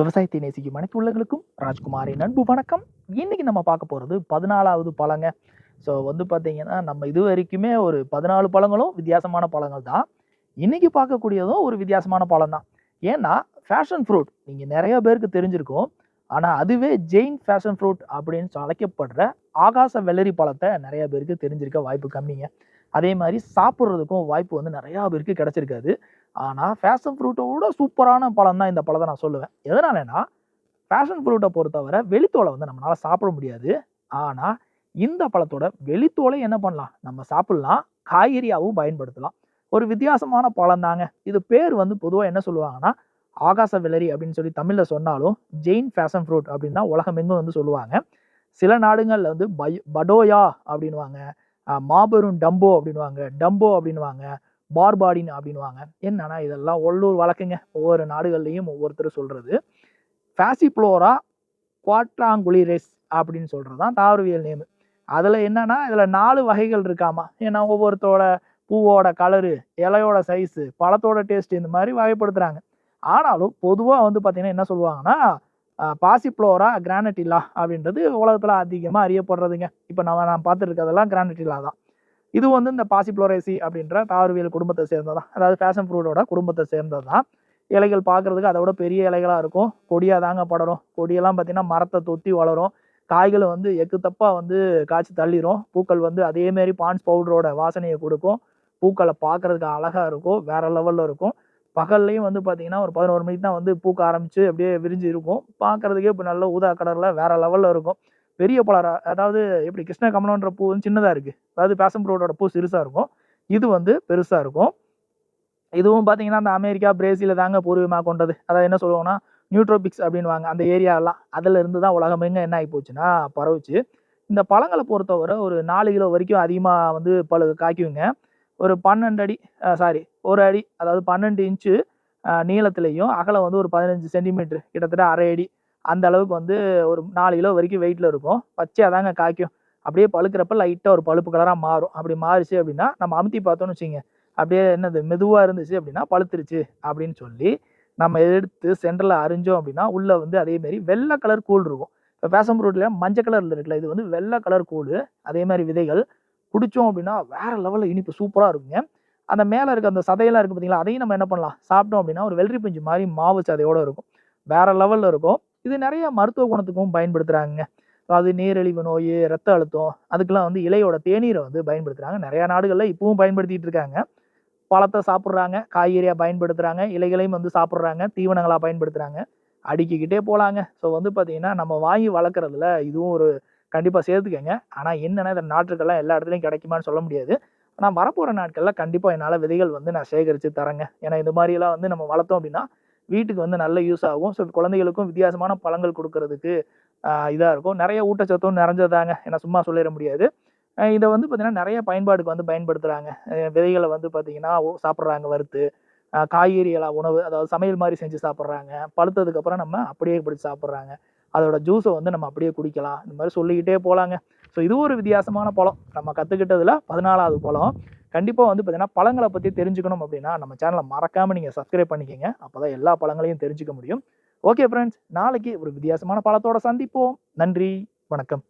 விவசாயத்தை நேசிக்கும் அனைத்து உள்ளங்களுக்கும் ராஜ்குமாரின் அன்பு வணக்கம். இன்னைக்கு நம்ம பார்க்க போகிறது பதினாலாவது பழங்க. ஸோ வந்து பார்த்தீங்கன்னா நம்ம இது வரைக்குமே ஒரு பதினாலு பழங்களும் வித்தியாசமான பழங்கள் தான். இன்னைக்கு பார்க்கக்கூடியதும் ஒரு வித்தியாசமான பழம் தான். ஏன்னா ஃபேஷன் ஃப்ரூட் நீங்கள் நிறைய பேருக்கு தெரிஞ்சிருக்கும். ஆனால் அதுவே ஜெயின் ஃபேஷன் ஃப்ரூட் அப்படின்னு அழைக்கப்படுற ஆகாச வெள்ளரி பழத்தை நிறைய பேருக்கு தெரிஞ்சிருக்க வாய்ப்பு கம்மிங்க. அதே மாதிரி சாப்பிட்றதுக்கும் வாய்ப்பு வந்து நிறையா பேருக்கு கிடச்சிருக்காது. ஆனால் ஃபேஷன் ஃப்ரூட்டோட சூப்பரான பழம் தான் இந்த பழத்தை நான் சொல்லுவேன். எதனாலனா ஃபேஷன் ஃப்ரூட்டை பொறுத்தவரை வெளித்தோலை வந்து நம்மளால் சாப்பிட முடியாது. ஆனால் இந்த பழத்தோட வெளித்தோலை என்ன பண்ணலாம்? நம்ம சாப்பிடலாம் காய்கறியாகவும் பயன்படுத்தலாம். ஒரு வித்தியாசமான பழம் தாங்க. இது பேர் வந்து பொதுவாக என்ன சொல்லுவாங்கன்னா ஆகாச விலரி அப்படின்னு சொல்லி தமிழில் சொன்னாலும் ஜெயின் ஃபேஷன் ஃப்ரூட் அப்படின்னு தான் உலகமெங்கும் வந்து சொல்லுவாங்க. சில நாடுகளில் வந்து பை படோயா அப்படின்வாங்க மாபெரும் டம்போ அப்படின்வாங்க டம்போ அப்படின்வாங்க பார்பாடின் அப்படின்வாங்க என்னன்னா இதெல்லாம் உள்ளூர் வழக்குங்க. ஒவ்வொரு நாடுகள்லையும் ஒவ்வொருத்தர் சொல்றது. ஃபேசிப்ளோரா குவாட்ராங்குலிரெஸ் அப்படின்னு சொல்றது தான் தாவரவியல் நேம். அதில் என்னன்னா இதில் நாலு வகைகள் இருக்காமா? ஏன்னா ஒவ்வொருத்தோட பூவோட கலரு இலையோட சைஸு பழத்தோட டேஸ்ட் இந்த மாதிரி வகைப்படுத்துறாங்க. ஆனாலும் பொதுவாக வந்து பார்த்தீங்கன்னா என்ன சொல்லுவாங்கன்னா பாசிப்ளோரா கிரானட்டில்லா அப்படின்றது உலகத்தில் அதிகமாக அறியப்படுறதுங்க. இப்போ நம்ம நான் பார்த்துட்டு இருக்கிறதெல்லாம் கிரானட்டில்லா தான். இது வந்து இந்த பாசிப்ளோரேசி அப்படின்ற தாவரவியல் குடும்பத்தை சேர்ந்ததான் அதாவது ஃபேஷன் ஃப்ரூட்டோட குடும்பத்தை சேர்ந்தது தான் இலைகள் பார்க்கறதுக்கு அதை விட பெரிய இலைகளாக இருக்கும். கொடியாக தாங்க படரும். கொடியெல்லாம் பார்த்தீங்கன்னா மரத்தை தொத்தி வளரும். காய்களை வந்து எக்கு தப்பாக வந்து காய்ச்சி தள்ளிரும். பூக்கள் வந்து அதேமாரி பான்ஸ் பவுடரோட வாசனையை கொடுக்கும். பூக்களை பார்க்கறதுக்கு அழகாக இருக்கும். வேற லெவலில் இருக்கும். பகல்லையும் வந்து பார்த்தீங்கன்னா ஒரு பதினோரு மணிக்கு தான் வந்து பூக்க ஆரம்பித்து அப்படியே விரிஞ்சு இருக்கும். பார்க்கறதுக்கே இப்போ நல்ல ஊதா கலரில் வேறு லெவலில் இருக்கும். பெரிய பலரா அதாவது எப்படி கிருஷ்ண கமலன்ற பூ வந்து சின்னதாக இருக்குது அதாவது பேசன் ப்ரோடோட பூ சிறுசாக இருக்கும். இது வந்து பெருசாக இருக்கும். இதுவும் பார்த்தீங்கன்னா அந்த அமெரிக்கா பிரேசில தாங்க பூர்வீகமாக கொண்டது. அதாவது என்ன சொல்லுவோம்னா நியூட்ரோபிக்ஸ் அப்படின்வாங்க அந்த ஏரியாலாம் அதில் இருந்து தான் எங்கே என்ன ஆகி போச்சுன்னா பரவுச்சு. இந்த பழங்களை பொறுத்தவரை ஒரு நாலு கிலோ வரைக்கும் அதிகமாக வந்து பழு காய்க்குங்க. ஒரு பன்னெண்டு அடி சாரி ஒரு அடி அதாவது பன்னெண்டு இன்ச்சு நீளத்துலேயும் அகலம் வந்து ஒரு பதினஞ்சு சென்டிமீட்டர். கிட்டத்தட்ட அரை அடி அந்த அளவுக்கு வந்து ஒரு நாலு கிலோ வரைக்கும் வெயிட்டில் இருக்கும். பச்சையாக தாங்க காய்க்கும். அப்படியே பழுக்கிறப்ப லைட்டாக ஒரு பழுப்பு கலராக மாறும். அப்படி மாறுச்சு அப்படின்னா நம்ம அமுத்தி பார்த்தோம்னு வச்சுங்க அப்படியே என்னது மெதுவாக இருந்துச்சு அப்படின்னா பழுத்துருச்சு அப்படின்னு சொல்லி நம்ம எடுத்து சென்டரில் அரிஞ்சோம் அப்படின்னா உள்ளே வந்து அதேமாரி வெள்ளை கலர் கூழ் இருக்கும். இப்போ பேசம் ஃப்ரூட்டில் மஞ்சள் கலரில் இருக்குல்ல இது வந்து வெள்ளை கலர் கூழ். அதே மாதிரி விதைகள். குடித்தோம் அப்படின்னா வேற லெவலில் இனிப்பு சூப்பராக இருக்குங்க. அந்த மேலே இருக்க அந்த சதையெல்லாம் இருக்குது பார்த்தீங்களா அதையும் நம்ம என்ன பண்ணலாம்? சாப்பிட்டோம் அப்படின்னா ஒரு வெள்ளரி பிஞ்சு மாதிரி மாவு சதையோடு இருக்கும். வேற லெவலில் இருக்கும். இது நிறைய மருத்துவ குணத்துக்கும் பயன்படுத்துகிறாங்க அது நீரிழிவு நோய் ரத்த அழுத்தம் அதுக்கெல்லாம் வந்து இலையோட தேநீரை வந்து பயன்படுத்துகிறாங்க நிறையா நாடுகளில் இப்பவும் பயன்படுத்திட்டு இருக்காங்க. பழத்தை சாப்பிட்றாங்க காய்கறியாக பயன்படுத்துகிறாங்க இலைகளையும் வந்து சாப்பிட்றாங்க தீவனங்களாக பயன்படுத்துகிறாங்க அடுக்கிக்கிட்டே போகலாங்க ஸோ வந்து பார்த்தீங்கன்னா நம்ம வாங்கி வளர்க்குறதுல இதுவும் ஒரு கண்டிப்பாக சேர்த்துக்கங்க. ஆனால் என்னென்னா இந்த நாட்டுக்கெல்லாம் எல்லா இடத்துலையும் கிடைக்குமான்னு சொல்ல முடியாது. ஆனால் வரப்போகிற நாட்களில் கண்டிப்பாக என்னால் விதைகள் வந்து நான் சேகரித்து தரேங்க. ஏன்னா இந்த மாதிரியெல்லாம் வந்து நம்ம வளர்த்தோம் அப்படின்னா வீட்டுக்கு வந்து நல்ல யூஸ் ஆகும். ஸோ குழந்தைகளுக்கும் வித்தியாசமான பழங்கள் கொடுக்கறதுக்கு இதாக இருக்கும். நிறைய ஊட்டச்சத்தும் நிறைஞ்சதாங்க. ஏன்னா சும்மா சொல்லிட முடியாது. இதை வந்து பார்த்திங்கன்னா நிறைய பயன்பாடுக்கு வந்து பயன்படுத்துகிறாங்க விதைகளை வந்து பார்த்தீங்கன்னா சாப்பிட்றாங்க வறுத்து. காய்கறிகளாக உணவு அதாவது சமையல் மாதிரி செஞ்சு சாப்பிட்றாங்க. பழுத்ததுக்கப்புறம் நம்ம அப்படியே பிடிச்சி சாப்பிட்றாங்க. அதோட ஜூஸை வந்து நம்ம அப்படியே குடிக்கலாம். இந்த மாதிரி சொல்லிக்கிட்டே போகலாங்க ஸோ இது ஒரு வித்தியாசமான பழம். நம்ம கற்றுக்கிட்டதில் பதினாலாவது பழம். கண்டிப்பாக வந்து பார்த்தீங்கன்னா பழங்களை பற்றி தெரிஞ்சுக்கணும் அப்படின்னா நம்ம சேனலை மறக்காமல் நீங்கள் சப்ஸ்கிரைப் பண்ணிக்கோங்க. அப்போ தான் எல்லா பழங்களையும் தெரிஞ்சுக்க முடியும். ஓகே ஃப்ரெண்ட்ஸ் நாளைக்கு ஒரு வித்தியாசமான பழத்தோட சந்திப்போம். நன்றி. வணக்கம்.